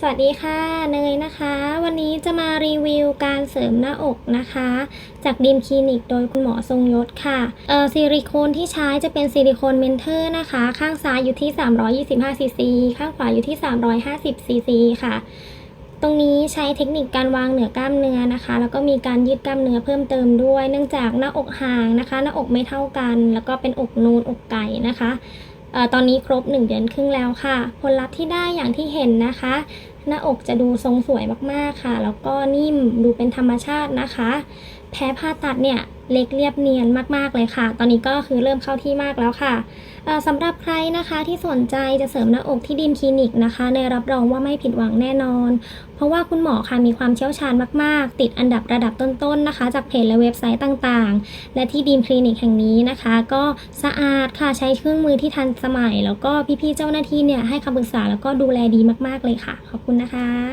สวัสดีค่ะเนยนะคะ วันนี้จะมารีวิวการเสริมหน้าอกนะคะ จากดีมคลินิกโดยคุณหมอทรงยศค่ะเอ่อซิลิโคนที่ใช้จะเป็นซิลิโคนเมนเทอร์นะคะ ข้างซ้ายอยู่ที่ 325ซีซีข้างขวาอยู่ที่ 350ซีซีค่ะ ตรงนี้ใช้เทคนิคการวางเหนือกล้ามเนื้อนะคะ แล้วก็มีการยืดกล้ามเนื้อเพิ่มเติมด้วย เนื่องจากหน้าอกห่างนะคะ หน้าอกไม่เท่ากัน แล้วก็เป็นอกนูนอกไก่นะคะ ตอนนี้ครบ 1 เดือนครึ่งแล้วค่ะ ผลลัพธ์ที่ได้อย่างที่เห็นนะคะ หน้าอกจะดูทรงสวยมากๆค่ะ แล้วก็นิ่มดูเป็นธรรมชาตินะคะแพ้ผ่าตัดเนี่ย เล็กเรียบเนียนมากๆเลยค่ะ ตอนนี้ก็คือเริ่มเข้าที่มากแล้วค่ะสำหรับใครนะคะที่สนใจจะเสริมหน้าอกที่ดีมคลินิกนะคะในรับรองว่าไม่ผิดหวังแน่นอน เพราะว่าคุณหมอค่ะมีความเชี่ยวชาญมาก ๆ ติดอันดับระดับต้น ๆ นะคะ จากเพจและเว็บไซต์ต่างๆ และที่ดีมคลินิกแห่งนี้นะคะ ก็สะอาดค่ะใช้เครื่องมือที่ทันสมัย แล้วก็พี่ ๆ เจ้าหน้าที่เนี่ยให้คำปรึกษาแล้วก็ดูแลดีมาก ๆ เลยค่ะ ขอบคุณนะคะ